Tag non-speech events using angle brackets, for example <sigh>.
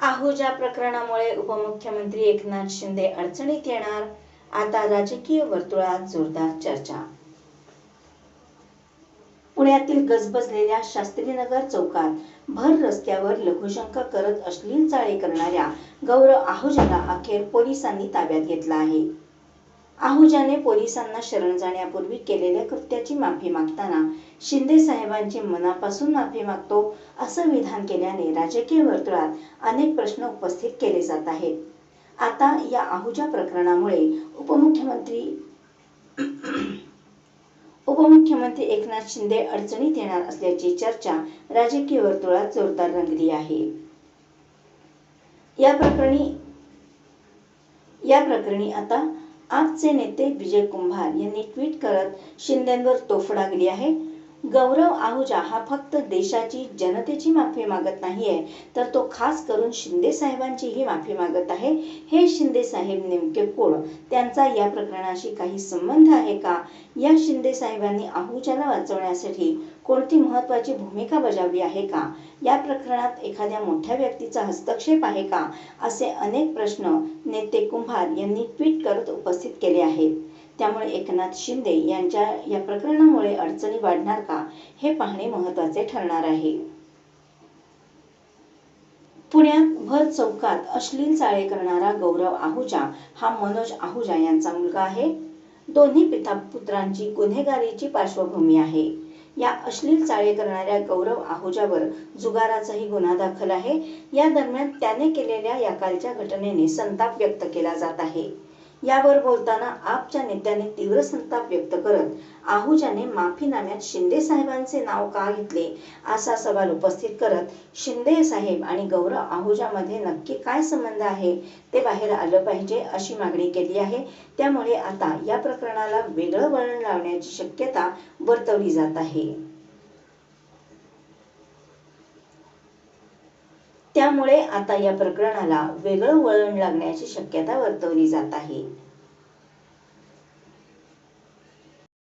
आहुजा प्रकरणामुळे उपमुख्यमंत्री एकनाथ शिंदे अडचणीत येणार आता राजकीय वर्तुळात जोरदार चर्चा. पुण्यातील गजबजलेल्या शास्त्रीनगर चौकात भर रस्त्यावर लघुशंका करत अश्लील चाळे करणाऱ्या गौरव आहुजाला अखेर पोलिसांनी ताब्यात घेतला आहे. आहुजाने पोलिसांना शरण जाण्यापूर्वी केलेल्या कृत्याची माफी मागताना शिंदे साहेबांची मनापासून माफी मागतो असं विधान केल्याने राजकीय वर्तुळात अनेक प्रश्न उपस्थित केले जात आहेत. आता या आहुजा प्रकरणामुळे उपमुख्यमंत्री <clears throat> उपमुख्यमंत्री एकनाथ शिंदे अडचणीत येणार असल्याची चर्चा राजकीय वर्तुळात जोरदार रंगली आहे. या प्रकरणी या प्रकरणी आता आजचे नेते विजय कुंभार यांनी ट्विट करत शिंदेंवर तोफ डागली आहे. गौरव आहुजा हा फक्त देशाची जनतेची माफी मागत नाहीये तर तो खास करून शिंदे साहेबांचीही माफी मागत आहे. हे शिंदे साहेब नेमके कोण? त्यांचा या प्रकरणाशी काही संबंध आहे का? या शिंदे साहेबांनी आहुजाला वाचवण्यासाठी कोणती महत्वाची भूमिका बजावली आहे का? या प्रकरणात एखाद्या मोठ्या व्यक्तीचा हस्तक्षेप आहे का? असे अनेक प्रश्न नेते कुंभार यांनी ट्विट करत उपस्थित केले आहेत. त्यामुळे एकनाथ शिंदे यांच्या या प्रकरणामुळे अडचणी वाढणार का हे पाहणे महत्त्वाचे ठरणार आहे. पुण्यात भर चौकात अश्लील चाळे करणारा गौरव आहुजा हा मनोज आहुजा यांचा मुलगा आहे. दोन्ही पिता पुत्रांची गुन्हेगारीची पार्श्वभूमी आहे. या अश्लील चाळे करणाऱ्या गौरव आहुजावर जुगाराचाही गुन्हा दाखल आहे. या दरम्यान त्याने केलेल्या या कालच्या घटनेने संताप व्यक्त केला जात आहे. यावर बोलताना आपच्या नेत्याने तीव्र संताप व्यक्त करत आहुजाने माफीनाम्यात शिंदे साहेबांचे नाव का घेतले असा सवाल उपस्थित करत शिंदे साहेब आणि गौरव आहुजामध्ये नक्की काय संबंध आहे ते बाहेर आलं पाहिजे अशी मागणी केली आहे. त्यामुळे आता या प्रकरणाला वेगळं वळण लावण्याची शक्यता वर्तवली जात आहे. त्यामुळे आता या प्रकरणाला वेगळं वळण लागण्याची शक्यता वर्तवली जात आहे.